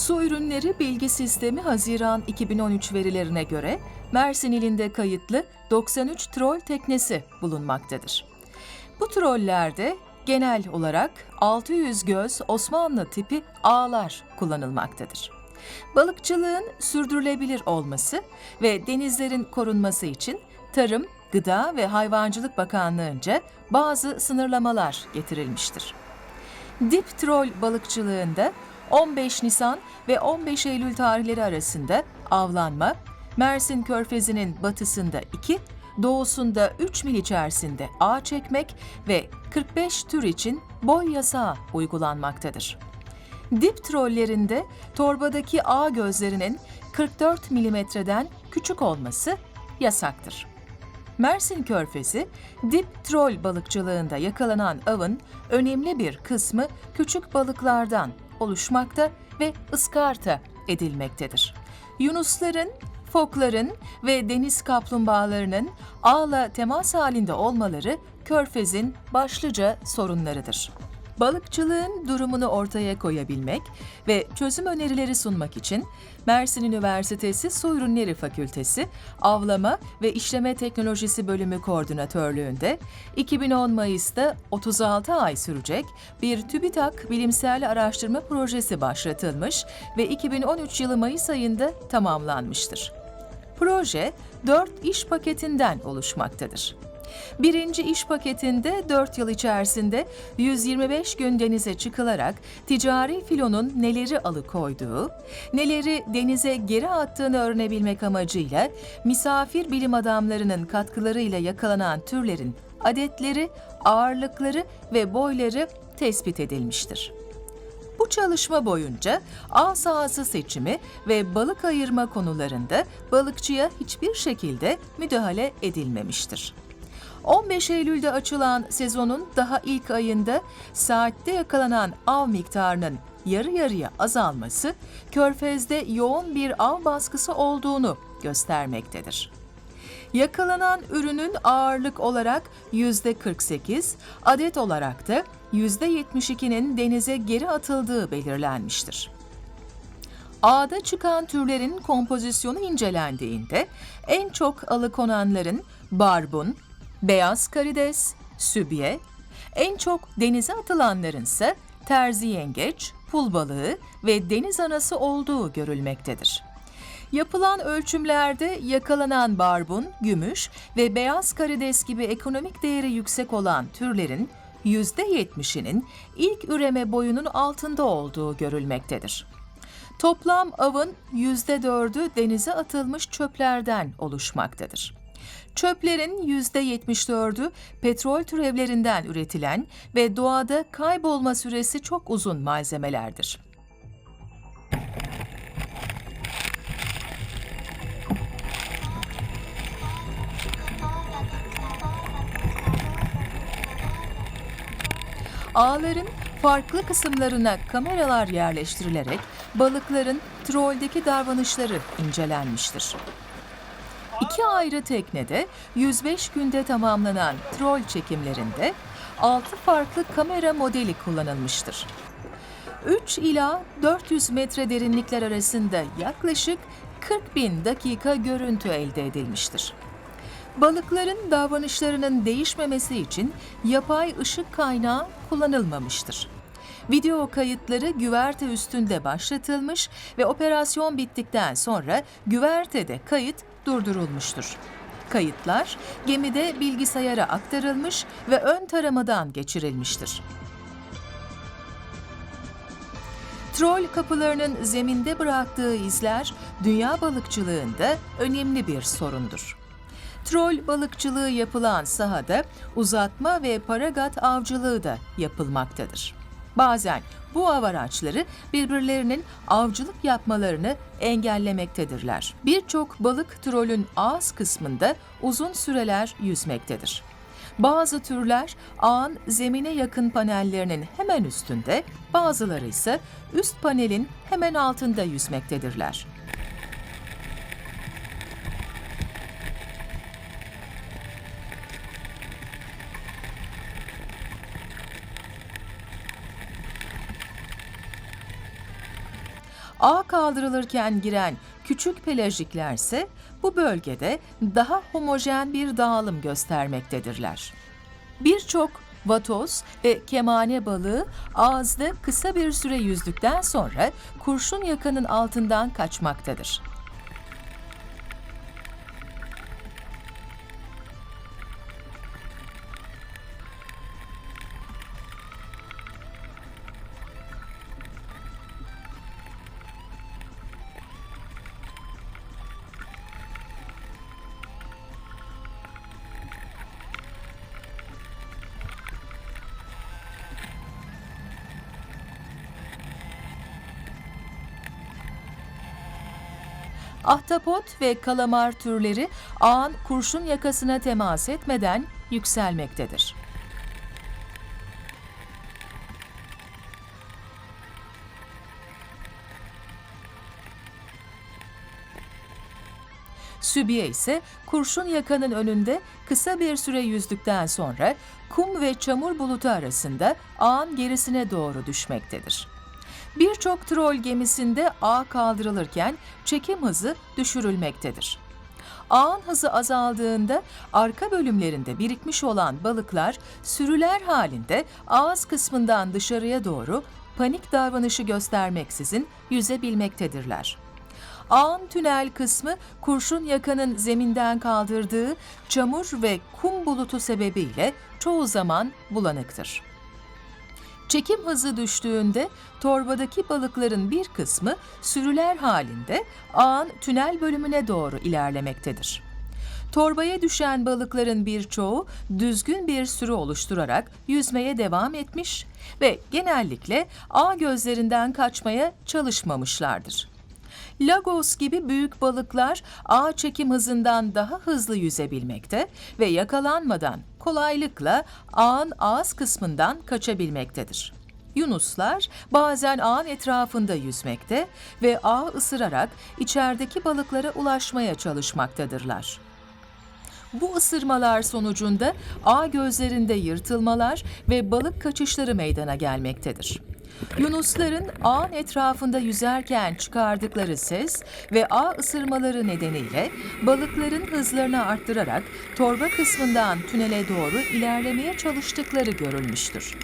Su Ürünleri Bilgi Sistemi Haziran 2013 verilerine göre Mersin ilinde kayıtlı 93 troll teknesi bulunmaktadır. Bu trollerde genel olarak 600 göz Osmanlı tipi ağlar kullanılmaktadır. Balıkçılığın sürdürülebilir olması ve denizlerin korunması için Tarım, Gıda ve Hayvancılık Bakanlığı'nca bazı sınırlamalar getirilmiştir. Dip troll balıkçılığında 15 Nisan ve 15 Eylül tarihleri arasında avlanma, Mersin Körfezi'nin batısında 2, doğusunda 3 mil içerisinde ağ çekmek ve 45 tür için boy yasağı uygulanmaktadır. Dip trollerinde torbadaki ağ gözlerinin 44 milimetreden küçük olması yasaktır. Mersin Körfezi, dip trol balıkçılığında yakalanan avın önemli bir kısmı küçük balıklardan oluşmakta ve ıskarta edilmektedir. Yunusların, fokların ve deniz kaplumbağalarının ağla temas halinde olmaları körfezin başlıca sorunlarıdır. Balıkçılığın durumunu ortaya koyabilmek ve çözüm önerileri sunmak için Mersin Üniversitesi Su Ürünleri Fakültesi Avlama ve İşleme Teknolojisi Bölümü Koordinatörlüğünde 2010 Mayıs'ta 36 ay sürecek bir TÜBİTAK bilimsel araştırma projesi başlatılmış ve 2013 yılı Mayıs ayında tamamlanmıştır. Proje 4 iş paketinden oluşmaktadır. Birinci iş paketinde 4 yıl içerisinde 125 gün denize çıkılarak ticari filonun neleri alıkoyduğu, neleri denize geri attığını öğrenebilmek amacıyla misafir bilim adamlarının katkılarıyla yakalanan türlerin adetleri, ağırlıkları ve boyları tespit edilmiştir. Bu çalışma boyunca ağ sahası seçimi ve balık ayırma konularında balıkçıya hiçbir şekilde müdahale edilmemiştir. 15 Eylül'de açılan sezonun daha ilk ayında saatte yakalanan av miktarının yarı yarıya azalması, Körfez'de yoğun bir av baskısı olduğunu göstermektedir. Yakalanan ürünün ağırlık olarak %48, adet olarak da %72'nin denize geri atıldığı belirlenmiştir. Ağda çıkan türlerin kompozisyonu incelendiğinde en çok alıkonanların barbun, beyaz karides, sübye, en çok denize atılanların ise terzi yengeç, pul balığı ve deniz anası olduğu görülmektedir. Yapılan ölçümlerde yakalanan barbun, gümüş ve beyaz karides gibi ekonomik değeri yüksek olan türlerin %70'inin ilk üreme boyunun altında olduğu görülmektedir. Toplam avın %4'ü denize atılmış çöplerden oluşmaktadır. Çöplerin %74'ü petrol türevlerinden üretilen ve doğada kaybolma süresi çok uzun malzemelerdir. Ağların farklı kısımlarına kameralar yerleştirilerek balıkların troldeki davranışları incelenmiştir. İki ayrı teknede 105 günde tamamlanan troll çekimlerinde 6 farklı kamera modeli kullanılmıştır. 3 ila 400 metre derinlikler arasında yaklaşık 40 bin dakika görüntü elde edilmiştir. Balıkların davranışlarının değişmemesi için yapay ışık kaynağı kullanılmamıştır. Video kayıtları güverte üstünde başlatılmış ve operasyon bittikten sonra güvertede kayıt durdurulmuştur. Kayıtlar gemide bilgisayara aktarılmış ve ön taramadan geçirilmiştir. Troll kapılarının zeminde bıraktığı izler dünya balıkçılığında önemli bir sorundur. Troll balıkçılığı yapılan sahada uzatma ve paragat avcılığı da yapılmaktadır. Bazen bu av araçları birbirlerinin avcılık yapmalarını engellemektedirler. Birçok balık trolün ağız kısmında uzun süreler yüzmektedir. Bazı türler ağın zemine yakın panellerinin hemen üstünde, bazıları ise üst panelin hemen altında yüzmektedirler. Ağ kaldırılırken giren küçük pelajiklerse bu bölgede daha homojen bir dağılım göstermektedirler. Birçok vatoz ve kemane balığı ağızda kısa bir süre yüzdükten sonra kurşun yakanın altından kaçmaktadır. Ahtapot ve kalamar türleri ağın kurşun yakasına temas etmeden yükselmektedir. Sübiye ise kurşun yakanın önünde kısa bir süre yüzdükten sonra kum ve çamur bulutu arasında ağın gerisine doğru düşmektedir. Birçok trol gemisinde ağ kaldırılırken çekim hızı düşürülmektedir. Ağın hızı azaldığında arka bölümlerinde birikmiş olan balıklar sürüler halinde ağız kısmından dışarıya doğru panik davranışı göstermeksizin yüzebilmektedirler. Ağın tünel kısmı kurşun yakanın zeminden kaldırdığı çamur ve kum bulutu sebebiyle çoğu zaman bulanıktır. Çekim hızı düştüğünde torbadaki balıkların bir kısmı sürüler halinde ağın tünel bölümüne doğru ilerlemektedir. Torbaya düşen balıkların birçoğu düzgün bir sürü oluşturarak yüzmeye devam etmiş ve genellikle ağ gözlerinden kaçmaya çalışmamışlardır. Lagos gibi büyük balıklar ağ çekim hızından daha hızlı yüzebilmekte ve yakalanmadan kolaylıkla ağın ağız kısmından kaçabilmektedir. Yunuslar bazen ağın etrafında yüzmekte ve ağ ısırarak içerideki balıklara ulaşmaya çalışmaktadırlar. Bu ısırmalar sonucunda ağ gözlerinde yırtılmalar ve balık kaçışları meydana gelmektedir. Yunusların ağın etrafında yüzerken çıkardıkları ses ve ağ ısırmaları nedeniyle balıkların hızlarını arttırarak torba kısmından tünele doğru ilerlemeye çalıştıkları görülmüştür.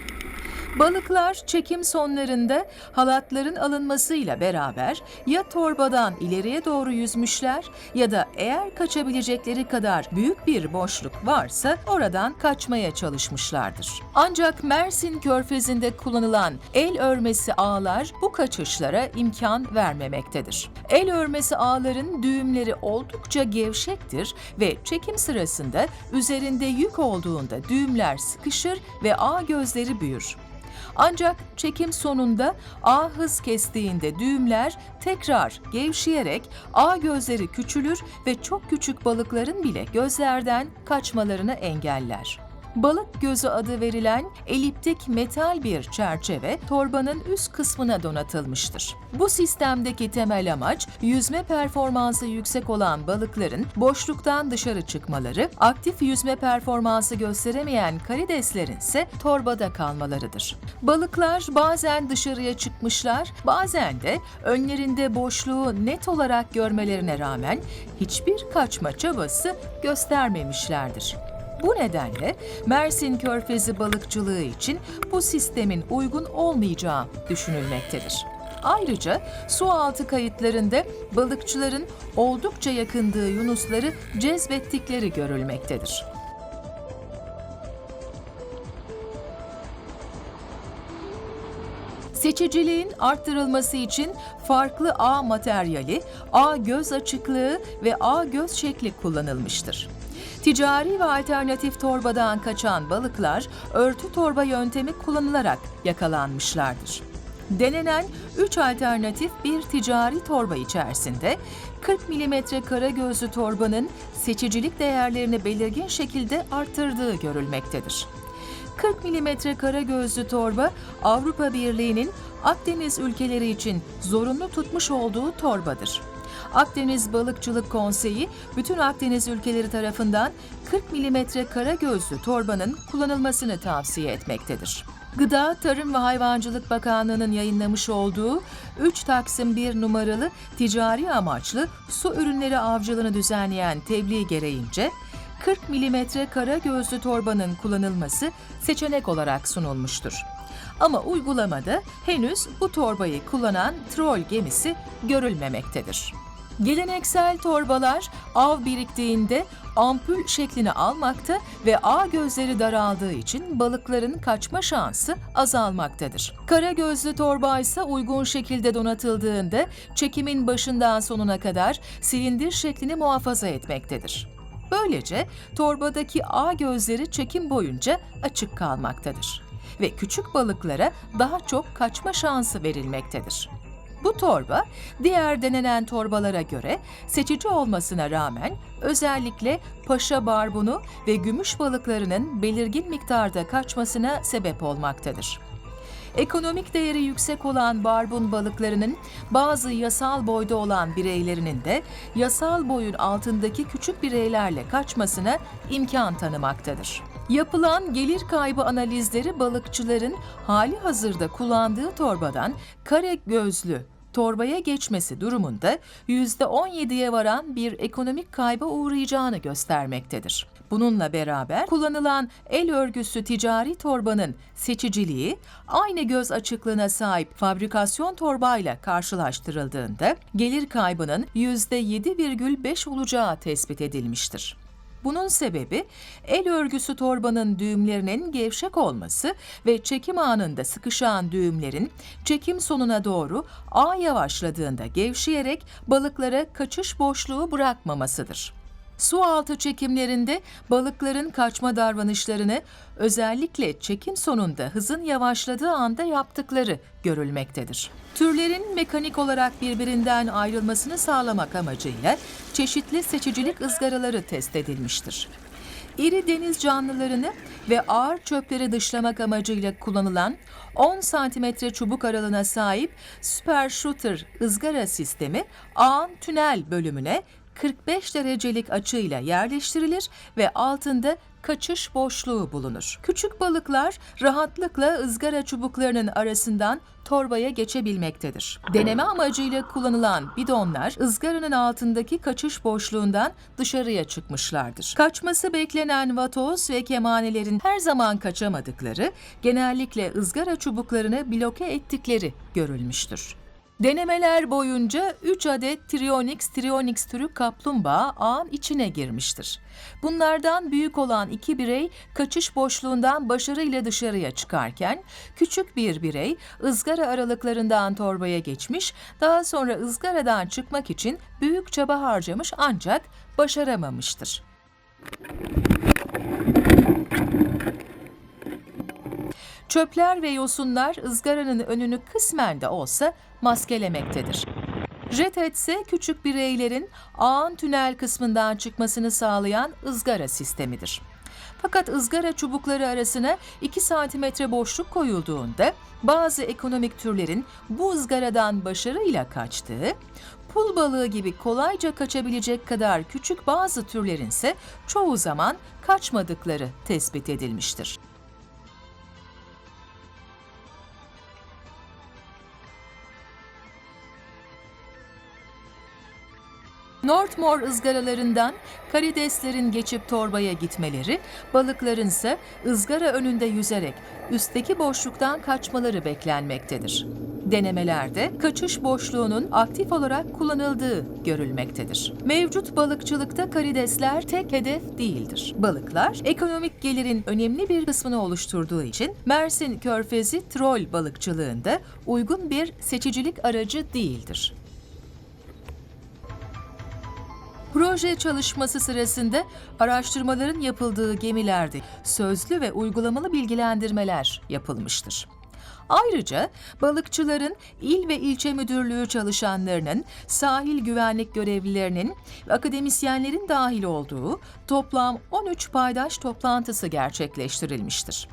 Balıklar çekim sonlarında halatların alınmasıyla beraber ya torbadan ileriye doğru yüzmüşler ya da eğer kaçabilecekleri kadar büyük bir boşluk varsa oradan kaçmaya çalışmışlardır. Ancak Mersin Körfezi'nde kullanılan el örmesi ağlar bu kaçışlara imkan vermemektedir. El örmesi ağların düğümleri oldukça gevşektir ve çekim sırasında üzerinde yük olduğunda düğümler sıkışır ve ağ gözleri büyür. Ancak çekim sonunda ağ hız kestiğinde düğümler tekrar gevşeyerek ağ gözleri küçülür ve çok küçük balıkların bile gözlerden kaçmalarını engeller. Balık gözü adı verilen eliptik metal bir çerçeve torbanın üst kısmına donatılmıştır. Bu sistemdeki temel amaç yüzme performansı yüksek olan balıkların boşluktan dışarı çıkmaları, aktif yüzme performansı gösteremeyen karideslerin ise torbada kalmalarıdır. Balıklar bazen dışarıya çıkmışlar, bazen de önlerinde boşluğu net olarak görmelerine rağmen hiçbir kaçma çabası göstermemişlerdir. Bu nedenle Mersin Körfezi balıkçılığı için bu sistemin uygun olmayacağı düşünülmektedir. Ayrıca su altı kayıtlarında balıkçıların oldukça yakındığı yunusları cezbettikleri görülmektedir. Seçiciliğin arttırılması için farklı ağ materyali, ağ göz açıklığı ve ağ göz şekli kullanılmıştır. Ticari ve alternatif torbadan kaçan balıklar örtü torba yöntemi kullanılarak yakalanmışlardır. Denenen 3 alternatif bir ticari torba içerisinde 40 mm kara gözlü torbanın seçicilik değerlerini belirgin şekilde arttırdığı görülmektedir. 40 mm kara gözlü torba Avrupa Birliği'nin Akdeniz ülkeleri için zorunlu tutmuş olduğu torbadır. Akdeniz Balıkçılık Konseyi bütün Akdeniz ülkeleri tarafından 40 mm kara gözlü torbanın kullanılmasını tavsiye etmektedir. Gıda, Tarım ve Hayvancılık Bakanlığı'nın yayınlamış olduğu 3 Taksim 1 numaralı ticari amaçlı su ürünleri avcılığını düzenleyen tebliğ gereğince 40 milimetre kara gözlü torbanın kullanılması seçenek olarak sunulmuştur. Ama uygulamada henüz bu torbayı kullanan troll gemisi görülmemektedir. Geleneksel torbalar av biriktiğinde ampul şeklini almakta ve ağ gözleri daraldığı için balıkların kaçma şansı azalmaktadır. Kara gözlü torba ise uygun şekilde donatıldığında çekimin başından sonuna kadar silindir şeklini muhafaza etmektedir. Böylece torbadaki ağ gözleri çekim boyunca açık kalmaktadır ve küçük balıklara daha çok kaçma şansı verilmektedir. Bu torba diğer denenen torbalara göre seçici olmasına rağmen özellikle paşa barbunu ve gümüş balıklarının belirgin miktarda kaçmasına sebep olmaktadır. Ekonomik değeri yüksek olan barbun balıklarının bazı yasal boyda olan bireylerinin de yasal boyun altındaki küçük bireylerle kaçmasına imkan tanımaktadır. Yapılan gelir kaybı analizleri balıkçıların hali hazırda kullandığı torbadan kare gözlü torbaya geçmesi durumunda %17'ye varan bir ekonomik kayba uğrayacağını göstermektedir. Bununla beraber kullanılan el örgüsü ticari torbanın seçiciliği aynı göz açıklığına sahip fabrikasyon torbayla karşılaştırıldığında gelir kaybının %7,5 olacağı tespit edilmiştir. Bunun sebebi el örgüsü torbanın düğümlerinin gevşek olması ve çekim anında sıkışan düğümlerin çekim sonuna doğru ağ yavaşladığında gevşeyerek balıklara kaçış boşluğu bırakmamasıdır. Su altı çekimlerinde balıkların kaçma davranışlarını özellikle çekim sonunda hızın yavaşladığı anda yaptıkları görülmektedir. Türlerin mekanik olarak birbirinden ayrılmasını sağlamak amacıyla çeşitli seçicilik ızgaraları test edilmiştir. İri deniz canlılarını ve ağır çöpleri dışlamak amacıyla kullanılan 10 cm çubuk aralığına sahip Super Shooter ızgara sistemi ağın tünel bölümüne 45 derecelik açıyla yerleştirilir ve altında kaçış boşluğu bulunur. Küçük balıklar rahatlıkla ızgara çubuklarının arasından torbaya geçebilmektedir. Deneme amacıyla kullanılan bidonlar ızgaranın altındaki kaçış boşluğundan dışarıya çıkmışlardır. Kaçması beklenen vatoz ve kemanelerin her zaman kaçamadıkları, genellikle ızgara çubuklarını bloke ettikleri görülmüştür. Denemeler boyunca 3 adet Trionyx Trionyx türü kaplumbağa ağın içine girmiştir. Bunlardan büyük olan iki birey kaçış boşluğundan başarıyla dışarıya çıkarken küçük bir birey ızgara aralıklarından torbaya geçmiş, daha sonra ızgaradan çıkmak için büyük çaba harcamış ancak başaramamıştır. Çöpler ve yosunlar ızgaranın önünü kısmen de olsa maskelemektedir. Jet ise küçük bireylerin ağın tünel kısmından çıkmasını sağlayan ızgara sistemidir. Fakat ızgara çubukları arasına 2 santimetre boşluk koyulduğunda bazı ekonomik türlerin bu ızgaradan başarıyla kaçtığı, pul balığı gibi kolayca kaçabilecek kadar küçük bazı türlerin ise çoğu zaman kaçmadıkları tespit edilmiştir. Northmore ızgaralarından karideslerin geçip torbaya gitmeleri, balıkların ise ızgara önünde yüzerek üstteki boşluktan kaçmaları beklenmektedir. Denemelerde kaçış boşluğunun aktif olarak kullanıldığı görülmektedir. Mevcut balıkçılıkta karidesler tek hedef değildir. Balıklar ekonomik gelirin önemli bir kısmını oluşturduğu için Mersin Körfezi troll balıkçılığında uygun bir seçicilik aracı değildir. Proje çalışması sırasında araştırmaların yapıldığı gemilerde sözlü ve uygulamalı bilgilendirmeler yapılmıştır. Ayrıca balıkçıların il ve ilçe müdürlüğü çalışanlarının, sahil güvenlik görevlilerinin ve akademisyenlerin dahil olduğu toplam 13 paydaş toplantısı gerçekleştirilmiştir.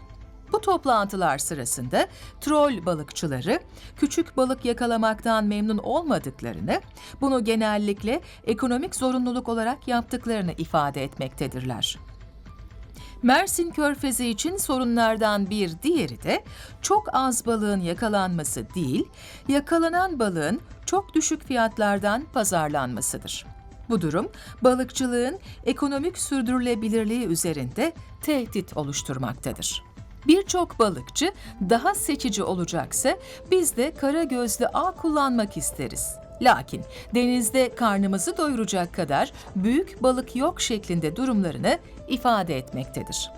Bu toplantılar sırasında troll balıkçıları küçük balık yakalamaktan memnun olmadıklarını, bunu genellikle ekonomik zorunluluk olarak yaptıklarını ifade etmektedirler. Mersin Körfezi için sorunlardan bir diğeri de çok az balığın yakalanması değil, yakalanan balığın çok düşük fiyatlardan pazarlanmasıdır. Bu durum balıkçılığın ekonomik sürdürülebilirliği üzerinde tehdit oluşturmaktadır. Birçok balıkçı daha seçici olacaksa biz de kara gözlü ağ kullanmak isteriz. Lakin denizde karnımızı doyuracak kadar büyük balık yok şeklinde durumlarını ifade etmektedir.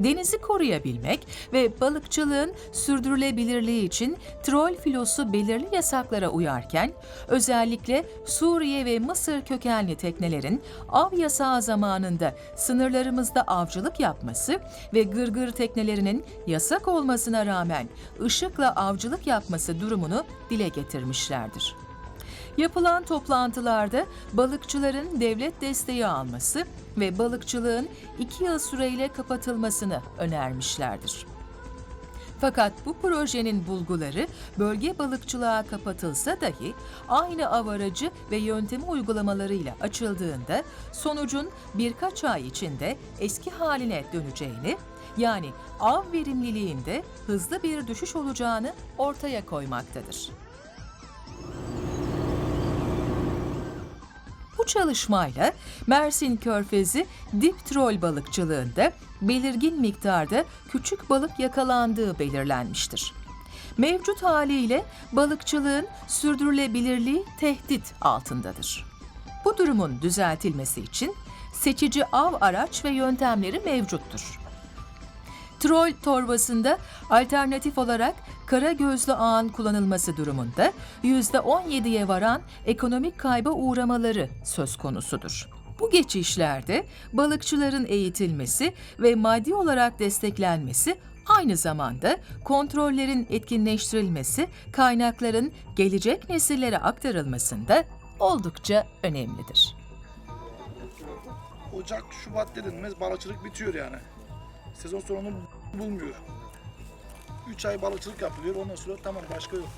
Denizi koruyabilmek ve balıkçılığın sürdürülebilirliği için troll filosu belirli yasaklara uyarken, özellikle Suriye ve Mısır kökenli teknelerin av yasağı zamanında sınırlarımızda avcılık yapması ve gırgır teknelerinin yasak olmasına rağmen ışıkla avcılık yapması durumunu dile getirmişlerdir. Yapılan toplantılarda balıkçıların devlet desteği alması ve balıkçılığın iki yıl süreyle kapatılmasını önermişlerdir. Fakat bu projenin bulguları bölge balıkçılığa kapatılsa dahi aynı av aracı ve yöntemi uygulamalarıyla açıldığında sonucun birkaç ay içinde eski haline döneceğini yani av verimliliğinde hızlı bir düşüş olacağını ortaya koymaktadır. Bu çalışmayla Mersin Körfezi dip trol balıkçılığında belirgin miktarda küçük balık yakalandığı belirlenmiştir. Mevcut haliyle balıkçılığın sürdürülebilirliği tehdit altındadır. Bu durumun düzeltilmesi için seçici av araç ve yöntemleri mevcuttur. Troll torbasında alternatif olarak kara gözlü ağın kullanılması durumunda %17'ye varan ekonomik kayba uğramaları söz konusudur. Bu geçişlerde balıkçıların eğitilmesi ve maddi olarak desteklenmesi aynı zamanda kontrollerin etkinleştirilmesi, kaynakların gelecek nesillere aktarılmasında oldukça önemlidir. Ocak, Şubat dedin balıkçılık bitiyor yani. Sezon sonunu bulmuyor. 3 ay balıkçılık yapılıyor ondan sonra tamam başka yok.